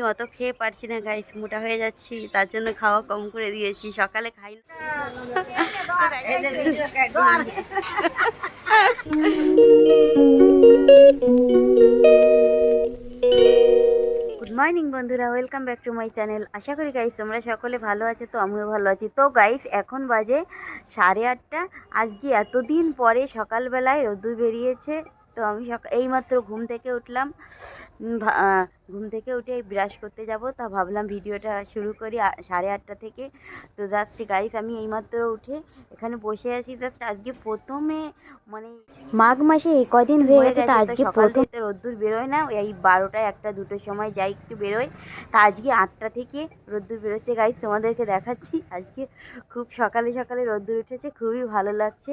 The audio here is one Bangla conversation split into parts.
এমনি অত খেয়ে পারছি না গাইস মোটা হয়ে যাচ্ছি, তার জন্য খাওয়া কম করে দিয়েছি, সকালে খাই গুড মর্নিং বন্ধুরা welcome back to my channel আশা করি গাইস তোমরা সকলে ভালো আছো, তো আমিও ভালো আছি। তো গাইস এখন বাজে সাড়ে আটটা। আজকে এতদিন পরে সকালবেলায় রোদ্দুর বেরিয়েছে তো আমি এইমাত্র ঘুম থেকে উঠলাম। ঘুম থেকে উঠে ব্রাশ করতে যাব। তা ভাবলাম ভিডিওটা শুরু করি সাড়ে আটটা থেকে। তো জাস্ট গাইস আমি এইমাত্র উঠে এখানে বসে আছি। জাস্ট আজকে প্রথমে মানে মাঘ মাসে কদিন হয়ে গেছে তো আজকে প্রথম রোদ্দুর বেরোয় না। এই বারোটা একটা দুটোর সময় যাই একটু বেরোয়। তা আজকে আটটা থেকে রোদ্দুর বেরোচ্ছে। গাইস তোমাদেরকে দেখাচ্ছি। আজকে খুব সকালে সকালে রোদ্দুর উঠেছে। খুবই ভালো লাগছে।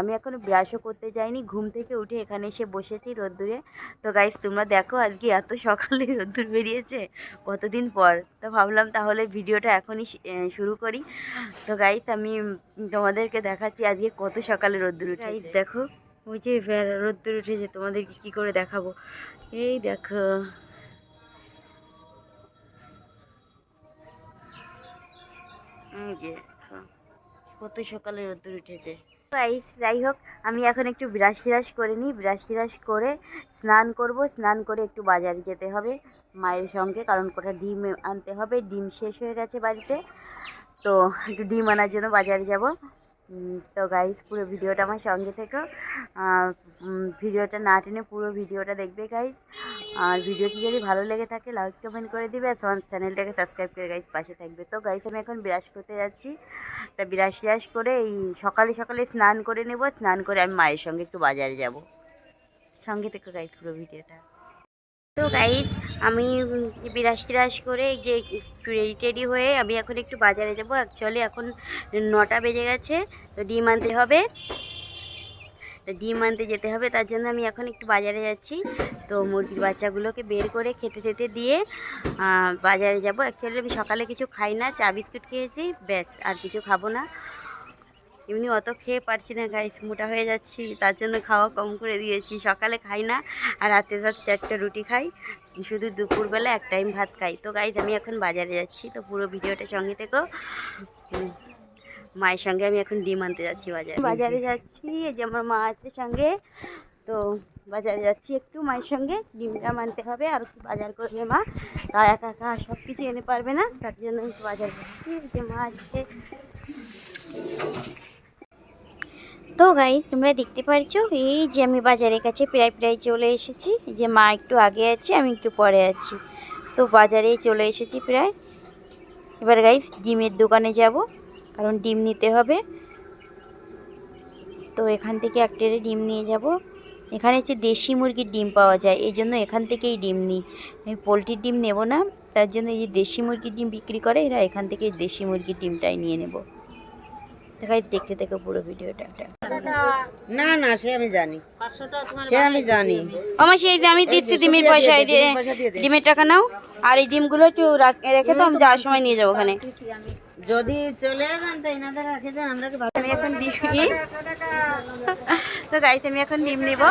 আমি এখনও ব্রাশও করতে যাইনি। ঘুম থেকে উঠে এখানে এসে বসেছি রোদ্দুরে। তো গাইস তোমরা দেখো আজকে এত সকালে রোদ্দুর বেরিয়েছে, কতদিন পর? তো ভাবলাম তাহলে ভিডিওটা এখনই শুরু করি। তো গাইস আমি তোমাদেরকে দেখাচ্ছি আজকে কত সকালে রোদ্দুর উঠে দেখো, ওই যে রোদ্দুর উঠেছে, তোমাদেরকে কি করে দেখাবো? এই দেখো। দেখো, কত সকালে রোদ্দুর উঠেছে। গাইস যাই হোক, আমি এখন একটু ব্রাশ টিরাশ করে নিই। ব্রাশ টিরাশ করে স্নান করব। স্নান করে একটু বাজারে যেতে হবে মায়ের সঙ্গে, কারণ কোটা ডিম আনতে হবে। ডিম শেষ হয়ে গেছে বাড়িতে। তো একটু ডিম আনার জন্য বাজারে যাব। তো গাইস পুরো ভিডিওটা আমার সঙ্গে থেকো। ভিডিওটা না টেনে পুরো ভিডিওটা দেখবে গাইস আর ভিডিওটি যদি ভালো লেগে থাকে লাইক কমেন্ট করে দিবে। আর চ্যানেলটাকে সাবস্ক্রাইব করে গাইস পাশে থাকবে। তো গাইস আমি এখন বিরাজ করতে যাচ্ছি। তা বিরাজ টিরাজ করে এই সকালে সকালে স্নান করে নেব। স্নান করে আমি মায়ের সঙ্গে একটু বাজারে যাব। সঙ্গে থেকে গাইস পুরো ভিডিওটা। তো গাইস আমি উম, বিরাজ করে যে রেডি টেডি হয়ে আমি এখন একটু বাজারে যাব। অ্যাকচুয়ালি এখন নটা বেজে গেছে তো ডিম আনতে হবে। ডিম আনতে যেতে হবে, তার জন্য আমি এখন একটু বাজারে যাচ্ছি। তো মুরগির বাচ্চাগুলোকে বের করে খেতে খেতে দিয়ে বাজারে যাব। অ্যাকচুয়ালি আমি সকালে কিছু খাই না, চা বিস্কুট খেয়েছি, ব্যাস, আর কিছু খাব না। এমনি অত খেয়ে পারছি না গাইস মোটা হয়ে যাচ্ছি, তার জন্য খাওয়া কম করে দিয়েছি। সকালে খাই না, আর রাতে জাস্ট চারটে রুটি খাই, শুধু দুপুরবেলা এক টাইম ভাত খাই। তো গাইস আমি এখন বাজারে যাচ্ছি, তো পুরো ভিডিওটা সঙ্গে থেকো। মায়ের সঙ্গে আমি এখন ডিম আনতে যাচ্ছি বাজারে। বাজারে যাচ্ছি, এই যে আমার মা আছে সঙ্গে। তো বাজারে যাচ্ছি একটু, মায়ের সঙ্গে ডিমটা আনতে হবে, আর একটু বাজার করবে মা। তা একা একা সব কিছু এনে পারবে না, তার জন্য একটু বাজার এই যে মা আছে। তো গাইস তোমরা দেখতে পারছ, এই যে আমি বাজারের কাছে প্রায় প্রায় চলে এসেছি। যে মা একটু আগে আছে, আমি একটু পরে আছি। তো বাজারে চলে এসেছি প্রায়। এবার গাইস ডিমের দোকানে যাব। কারণ ডিম নিতে হবে। তো এখান থেকে এক ট্রে ডিম নিয়ে যাব। এখানে হচ্ছে দেশি মুরগির ডিম পাওয়া যায় এই জন্য এখান থেকেই ডিম নিই। আমি পোলট্রির ডিম নেব না তার জন্য এই যে দেশি মুরগির ডিম বিক্রি করে এরা এখান থেকে দেশি মুরগির ডিমটাই নিয়ে নেব। দেখাই দেখতে দেখো পুরো ভিডিওটা। একটা না না সে আমি জানি। সে আমি জানি। আমার সেই যে আমি দিচ্ছি ডিমের পয়সা এই যে ডিমের টাকা নাও আর এই ডিমগুলো একটু রাখ- রেখে তো আমি যাওয়ার সময় নিয়ে যাব ওখানে। যদি চলে যান তো এনাদের রাখে যান আমরা কি আমি এখন ডিম নিই তো গাইস আমি এখন ডিম নেব।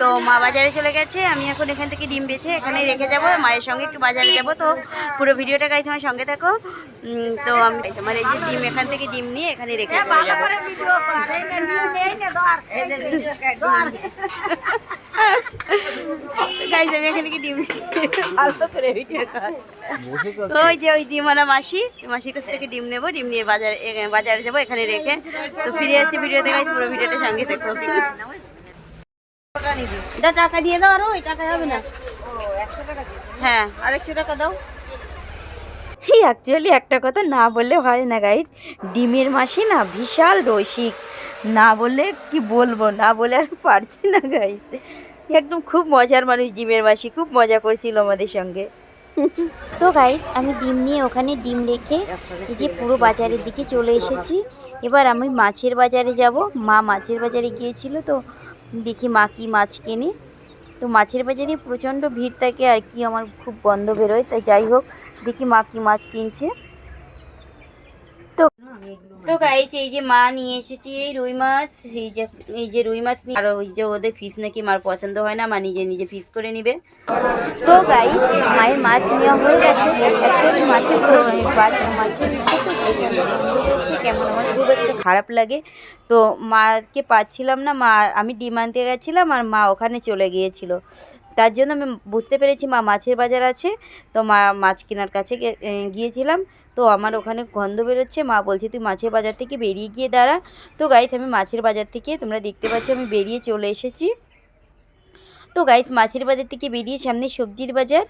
তো মা বাজারে চলে গেছে। আমি এখন এখান থেকে ডিম বেছে এখানে রেখে যাব। মায়ের সঙ্গে একটু বাজারে যাব। তো পুরো ভিডিওটা গাইস আমার সঙ্গে থাকো তো আমি মানে এই যে ডিম এখান থেকে ডিম নিয়ে এখানে রেখে চলে যাব। গাইস আমি এখানে কি ডিম ভালো কর ওই যে ওই ডিমওয়ালা মাসি মাসির কাছ থেকে ডিম নেব। ডিম নিয়ে বাজারে বাজারে যাব এখানে রেখে। টাকা দিয়ে দাও আরও ওই টাকা যাবে না। হ্যাঁ টাকা দাও। অ্যাকচুয়ালি একটা কথা না বললে হয় না গাইস ডিমের মাসি না বিশাল রসিক। না বললে কি বলব, না বলে আর পারছি না গাইস একদম খুব মজার মানুষ ডিমের মাসি, খুব মজা করছিল আমাদের সঙ্গে। তো গাইস আমি ডিম নিয়ে ওখানে ডিম রেখে এই যে পুরো বাজারের দিকে চলে এসেছি। এবার আমি মাছের বাজারে যাব। মা মাছের বাজারে গিয়েছিল তো দেখি মা কি মাছ কেনে। তো মাছের বাজারে প্রচণ্ড ভিড় থাকে আর কি, আমার খুব গন্ধ বেরোয়। তাই যাই হোক, দেখি মা কি মাছ কিনছে। তো তো গাইছে এই যে মা নিয়ে এসেছি, এই রুই মাছ, এই যে এই যে রুই মাছ নিয়ে, আর ওই যে ওদের ফিস নাকি মার পছন্দ হয় না, মা নিজে নিজে ফিস করে নিবে। তো গাই মায়ের মাছ নেওয়া হয়ে গেছে। অ্যাকচুয়ালি কেমন আমার খুব একটা খারাপ লাগে। তো মাকে পাচ্ছিলাম না, মা, আমি ডিম আনতে গেছিলাম আর মা ওখানে চলে গিয়েছিল। তার জন্য আমি বুঝতে পেরেছি মা মাছের বাজার আছে। তো মা মাছ কেনার কাছে গিয়েছিলাম। তো আমার ওখানে গন্ধ বেরোচ্ছে। মা বলছে, তুই মাছের বাজার থেকে বেরিয়ে গিয়ে দাঁড়া। তো গাইস আমি মাছের বাজার থেকে, তোমরা দেখতে পাচ্ছ, আমি বেরিয়ে চলে এসেছি। তো গাইস মাছের বাজার থেকে বেরিয়ে সামনে সবজির বাজার।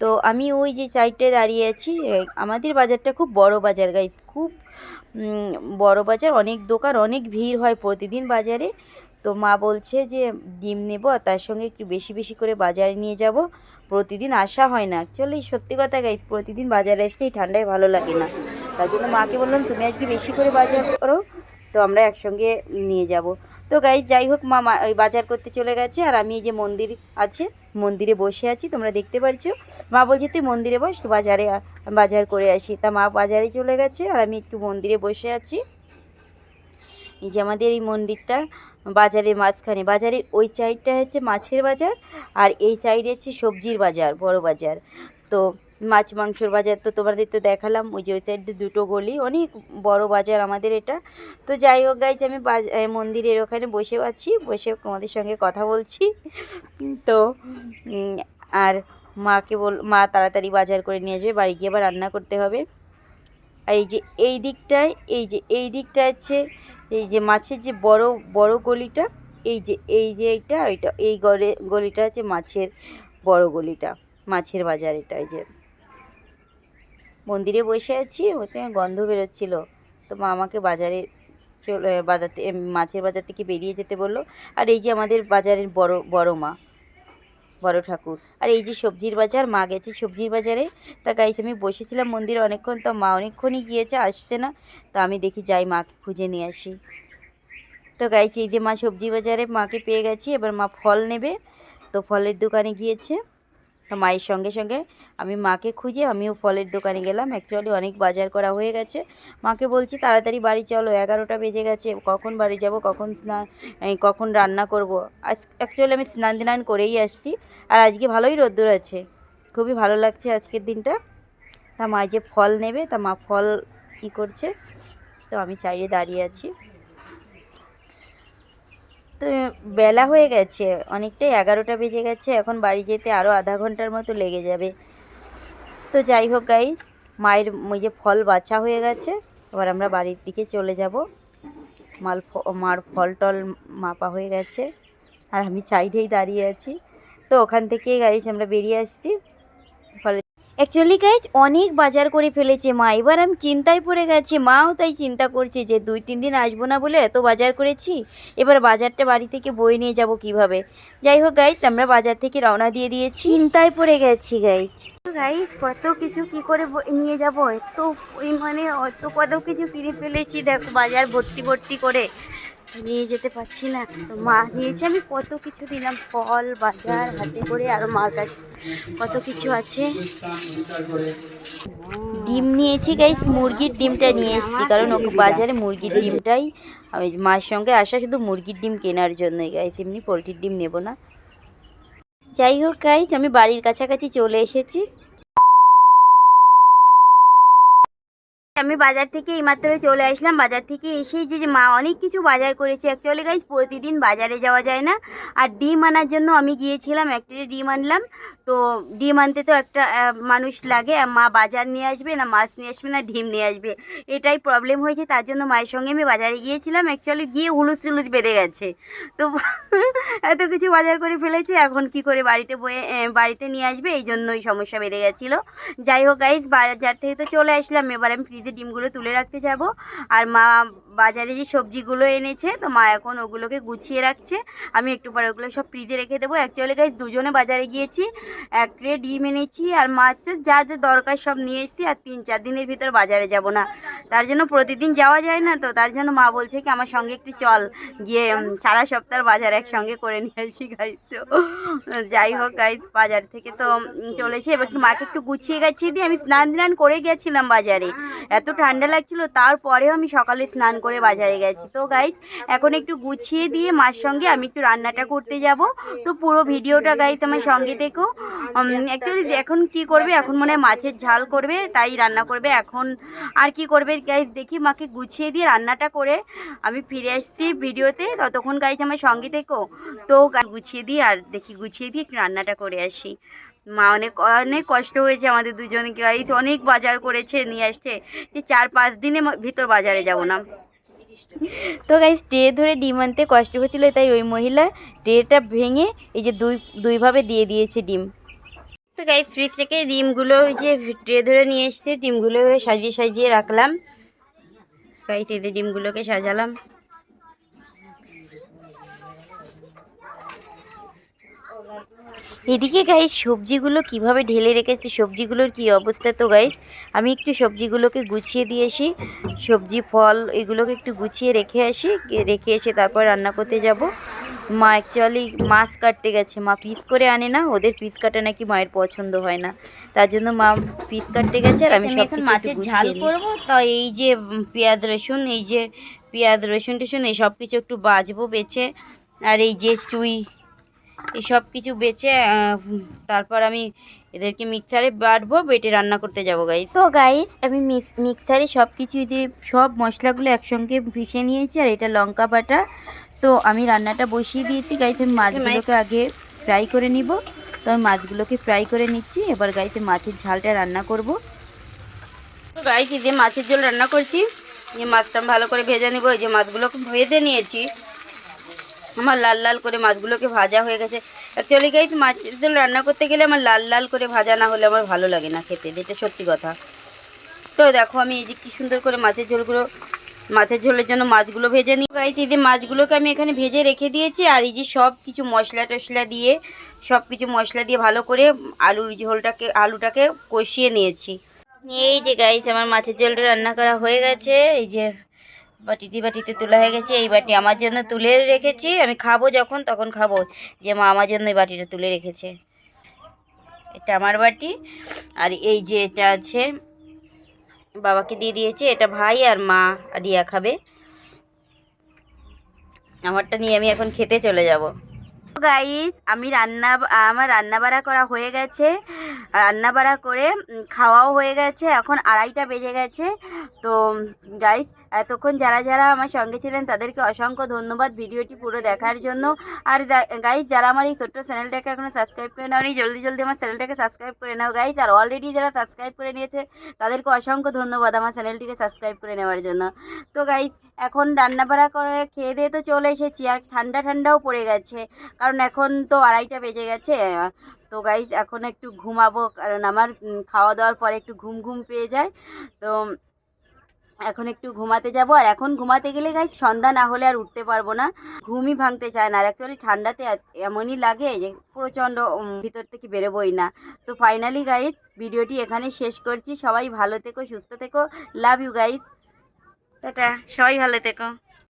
তো আমি ওই যে সাইডটায় দাঁড়িয়ে আছি আমাদের বাজারটা খুব বড় বাজার গাইস খুব বড় বাজার। অনেক দোকান, অনেক ভিড় হয় প্রতিদিন বাজারে। তো মা বলছে যে, ডিম নেব আর তার সঙ্গে একটু বেশি বেশি করে বাজারে নিয়ে যাব। প্রতিদিন আসা হয় না। অ্যাকচুয়ালি সত্যি কথা গাইস প্রতিদিন বাজারে আসলে এই ঠান্ডায় ভালো লাগে না। তার জন্য মাকে বললাম, তুমি আজকে বেশি করে বাজার করো, তো আমরা একসঙ্গে নিয়ে যাব। তো গাইস যাই হোক, মা, মা- ওই বাজার করতে চলে গেছে, আর আমি এই যে মন্দির আছে, মন্দিরে বসে আছি, তোমরা দেখতে পারছ। মা বলছে, তুই মন্দিরে বস বাজারে বাজার করে আসি। তা মা বাজারে চলে গেছে, আর আমি একটু মন্দিরে বসে আছি। এই যে আমাদের এই মন্দিরটা বাজারের মাঝখানে। বাজারের ওই সাইডটা হচ্ছে মাছের বাজার আর এই সাইডে হচ্ছে সবজির বাজার, বড় বাজার। তো মাছ, মাংসর বাজার তো তোমাদের তো দেখালাম, ওই যে ওই সাইডে দুটো গলি, অনেক বড় বাজার আমাদের এটা। তো যাই হোক গাইজ আমি মন্দিরের ওখানে বসে আছি, বসে তোমাদের সঙ্গে কথা বলছি। তো আর মাকে বল মা তাড়াতাড়ি বাজার করে নিয়ে যাবে, বাড়ি গিয়ে আবার রান্না করতে হবে। আর এই যে এই দিকটায়, এই যে এই দিকটা হচ্ছে এই যে মাছের যে বড় বড় গলিটা, এই যে এই যে এইটা এটা, এই গড়ে গলিটা হচ্ছে মাছের বড় গলিটা, মাছের বাজার এটা, এই যে। মন্দিরে বসে আছি, ওতে গন্ধ বেরোচ্ছিল। তো মা আমাকে বাজারে চলে, বাজার মাছের বাজার থেকে বেরিয়ে যেতে বলল। আর এই যে আমাদের বাজারের বড় বড় মা বড় ঠাকুর। আর এই যে সবজির বাজার, মা গেছে সবজির বাজারে। তা গাইছে আমি বসেছিলাম মন্দিরে অনেকক্ষণ, তো মা অনেকক্ষণই গিয়েছে, আসছে না। তো আমি দেখি যাই মাকে খুঁজে নিয়ে আসি। তো গাইছি এই যে মা সবজি বাজারে মাকে পেয়ে গেছি, এবার মা ফল নেবে। তো ফলের দোকানে গিয়েছে। তো মায়ের সঙ্গে সঙ্গে আমি মাকে খুঁজে আমিও ফলের দোকানে গেলাম। অ্যাকচুয়ালি অনেক বাজার করা হয়ে গেছে। মাকে বলছি, তাড়াতাড়ি বাড়ি চলো, এগারোটা বেজে গেছে। কখন বাড়ি যাব, কখন স্নান কখন রান্না করব? আজ অ্যাকচুয়ালি আমি স্নান টিনান করেই আসছি। আর আজকে ভালোই রোদ্দুর আছে। খুবই ভালো লাগছে আজকের দিনটা। তা মা যে ফল নেবে, তা মা ফল কী করছে? তো আমি চাইরে দাঁড়িয়ে আছি। তো বেলা হয়ে গেছে, অনেকটাই এগারোটা বেজে গেছে, এখন বাড়ি যেতে আরও আধা ঘণ্টার মতো লেগে যাবে। তো যাই হোক গাইস মায়ের ওই যে ফল বাছা হয়ে গেছে, এবার আমরা বাড়ির দিকে চলে যাব। মাল মার ফল টল মাপা হয়ে গেছে, আর আমি সাইডেই দাঁড়িয়ে আছি। তো ওখান থেকেই গাড়ি আমরা বেরিয়ে আসছি। অ্যাকচুয়ালি গাইজ অনেক বাজার করে ফেলেছে মা। এবার আমি চিন্তায় পড়ে গেছি, মাও তাই চিন্তা করছে যে দুই, তিন দিন আসব না বলে এত বাজার করেছি, এবার বাজারটা বাড়ি থেকে বয়ে নিয়ে যাব কীভাবে? যাই হোক গাইজ আমরা বাজার থেকে রওনা দিয়ে দিয়েছি। চিন্তায় পড়ে গেছি গাইজ গাইজ কত কিছু কি করে নিয়ে যাব? এত পরিমাণে অত কত কিছু কিনে ফেলেছি, দেখো, বাজার ভর্তি ভর্তি করে। নিয়ে যেতে পারছি না। মা নিয়েছে, আমি কত কিছু দিলাম ফল, বাজার, হাতে করে, আর মার কাছে কত কিছু আছে। ডিম নিয়েছি গাইস মুরগির ডিমটা নিয়ে এসেছি, কারণ ওকে বাজারে মুরগির ডিমটাই আমি মায়ের সঙ্গে আসা, শুধু মুরগির ডিম কেনার জন্যই গাইস এমনি পোলট্রির ডিম নেব না। যাই হোক গাইস আমি বাড়ির কাছাকাছি চলে এসেছি। আমি বাজার থেকে এইমাত্র চলে আসলাম। বাজার থেকে এসেই যে মা অনেক কিছু বাজার করেছে। অ্যাকচুয়ালি গাইজ প্রতিদিন বাজারে যাওয়া যায় না। আর ডিম আনার জন্য আমি গিয়েছিলাম, একটা ডিম আনলাম। তো ডিম আনতে তো একটা মানুষ লাগে। মা বাজার নিয়ে আসবে না, মাছ নিয়ে আসবে না, ডিম নিয়ে আসবে। এটাই প্রবলেম হয়েছে। তার জন্য মায়ের সঙ্গে আমি বাজারে গিয়েছিলাম। অ্যাকচুয়ালি গিয়ে হুলুস টুলুস বেঁধে গেছে। তো এত কিছু বাজার করে ফেলেছে। এখন কি করে বাড়িতে বয়ে বাড়িতে নিয়ে আসবে? এই জন্যই সমস্যা বেঁধে গেছিল। যাই হোক গাইজ বাজার থেকে তো চলে আসলাম। এবার আমি ফ্রিজে ডিমগুলো তুলে রাখতে যাব। আর মা বাজারে যে সবজিগুলো এনেছে, তো মা এখন ওগুলোকে গুছিয়ে রাখছে। আমি একটু পরে ওগুলো সব ফ্রিজে রেখে দেবো। অ্যাকচুয়ালি গাইজ দুজনে বাজারে গিয়েছি, এক ট্রে ডিম এনেছি আর মাছের যা যা দরকার সব নিয়ে এসেছি আর তিন চার দিনের ভিতর বাজারে যাব না। তার জন্য প্রতিদিন যাওয়া যায় না তো, তার জন্য মা বলছে কি, আমার সঙ্গে একটু চল, গিয়ে সারা সপ্তাহ বাজার একসঙ্গে করে নিয়ে আসি গাইস তো, যাই হোক গাইস বাজার থেকে তো চলেছে এবার মাকে একটু গুছিয়ে গাছিয়ে দিয়ে আমি স্নান টান করে গেছিলাম বাজারে। এত ঠান্ডা লাগছিল, তারপরেও আমি সকালে স্নান করে বাজারে গেছি। তো গাইস এখন একটু গুছিয়ে দিয়ে মার সঙ্গে আমি একটু রান্নাটা করতে যাব। তো পুরো ভিডিওটা গাইস আমার সঙ্গে দেখো। অ্যাকচুয়ালি এখন কি করবে? এখন মনে হয় মাছের ঝাল করবে, তাই রান্না করবে। এখন আর কি করবে গাইস দেখি মাকে গুছিয়ে দিয়ে রান্নাটা করে আমি ফিরে আসছি ভিডিওতে। ততক্ষণ গাইস আমার সঙ্গে দেখো। তো গুছিয়ে দিয়ে আর দেখি, গুছিয়ে দিয়ে একটু রান্নাটা করে আসি। মা অনেক অনেক কষ্ট হয়েছে আমাদের দুজনকে গাইস অনেক বাজার করেছে নিয়ে আসছে যে চার পাঁচ দিনের ভিতর বাজারে যাব না। তো গাইস ট্রে ধরে ডিম আনতে কষ্ট হচ্ছিল, তাই ওই মহিলা ট্রেটা ভেঙে এই যে দুই, দুইভাবে দিয়ে দিয়েছে ডিম। তো গাইস ফ্রিজ থেকে ডিমগুলো ওই যে ট্রে ধরে নিয়ে এসছে, ডিমগুলো সাজিয়ে সাজিয়ে রাখলাম। গাইস এদের ডিমগুলোকে সাজালাম। এদিকে গাইস সবজিগুলো কীভাবে ঢেলে রেখেছি সবজিগুলোর কি অবস্থা তো গাইস আমি একটু সবজিগুলোকে গুছিয়ে দিয়ে আসি সবজি ফল এগুলোকে একটু গুছিয়ে রেখে আসি রেখে এসে তারপর রান্না করতে যাব। মা অ্যাকচুয়ালি মাছ কাটতে গেছে মা পিস করে আনে না ওদের পিস কাটা নাকি মায়ের পছন্দ হয় না। তার জন্য মা পিস কাটতে গেছে আর আমি এখন মাছের ঝাল করব তো এই যে পেঁয়াজ রসুন এই যে পেঁয়াজ রসুন টসুন এই সব কিছু একটু বাজবো বেছে। আর এই যে চুই এই সব কিছু বেছে তারপর আমি এদেরকে মিক্সারে বাটবো বেটে রান্না করতে যাব গাইস তো গাইস আমি মিক্সারে সব কিছু যে সব মশলাগুলো একসঙ্গে ভিষে নিয়েছি আর এটা লঙ্কা বাটা। তো আমি রান্নাটা বসিয়ে দিয়েছি গাইস আমি মাছগুলোকে আগে ফ্রাই করে নিব। তো আমি মাছগুলোকে ফ্রাই করে নিচ্ছি এবার গাইছে মাছের ঝালটা রান্না করব। তো গাইস যে মাছের ঝোল রান্না করছি এই মাছটা ভালো করে ভেজে নেব এই যে মাছগুলোকে ভেজে নিয়েছি। আমার লাল লাল করে মাছগুলোকে ভাজা হয়ে গেছে। অ্যাকচুয়ালি গাইস মাছের ঝোল রান্না করতে গেলে আমার লাল লাল করে ভাজা না হলে আমার ভালো লাগে না খেতে যেটা সত্যি কথা। তো দেখো আমি এই যে কী সুন্দর করে মাছের ঝোলগুলো, মাছের ঝোলের জন্য মাছগুলো ভেজে নিই। গাইস এই যে মাছগুলোকে আমি এখানে ভেজে রেখে দিয়েছি, আর এই যে সব কিছু মশলা টশলা দিয়ে, সব কিছু মশলা দিয়ে ভালো করে আলুর ঝোলটাকে, আলুটাকে কষিয়ে নিয়েছি। এই যে গাইস আমার মাছের ঝোলটা রান্না করা হয়ে গেছে। এই যে বাটিতে বাটিতে তোলা হয়ে গেছে। এই বাটি আমার জন্য তুলে রেখেছি, আমি খাব যখন, তখন খাব। যে মা আমার জন্য এই বাটিটা তুলে রেখেছে। এটা আমার বাটি। আর এই যে এটা আছে, বাবাকে দিয়ে দিয়েছে, এটা ভাই আর মা আর রিয়া খাবে। আমারটা নিয়ে আমি এখন খেতে চলে যাব। গাইস আমি রান্না, আমার রান্না বাড়া করা হয়ে গেছে। রান্না বাড়া করে খাওয়াও হয়ে গেছে। এখন আড়াইটা বেজে গেছে। তো গাইস এতক্ষণ যারা যারা আমার সঙ্গে ছিলেন তাদেরকে অসংখ্য ধন্যবাদ ভিডিওটি পুরো দেখার জন্য। আর গাইজ যারা আমার এই ছোট্ট চ্যানেলটাকে এখনও সাবস্ক্রাইব করে নাও জলদি জলদি আমার চ্যানেলটাকে সাবস্ক্রাইব করে নাও গাইজ আর অলরেডি যারা সাবস্ক্রাইব করে নিয়েছে, তাদেরকে অসংখ্য ধন্যবাদ আমার চ্যানেলটিকে সাবস্ক্রাইব করে নেওয়ার জন্য। তো গাইজ এখন রান্না রান্নাবাড়া করে খেয়ে দিয়ে তো চলে এসেছি, আর ঠান্ডা ঠান্ডাও পড়ে গেছে, কারণ এখন তো আড়াইটা বেজে গেছে। তো গাইজ এখন একটু ঘুমাবো, কারণ আমার খাওয়া দাওয়ার পরে একটু ঘুম ঘুম পেয়ে যায়। তো এখন একটু ঘুমাতে যাব, আর এখন ঘুমাতে গেলে গাই সন্ধ্যা না হলে আর উঠতে পারব না। ঘুমই ভাঙতে চায় না, আর অ্যাকচুয়ালি ঠান্ডাতে এমনই লাগে যে প্রচণ্ড ভিতর থেকে বেরোবোই না। তো ফাইনালি গাইজ ভিডিওটি এখানে শেষ করছি। সবাই ভালো থেকো, সুস্থ থেকো। লাভ ইউ গাইজ সবাই ভালো থেকো।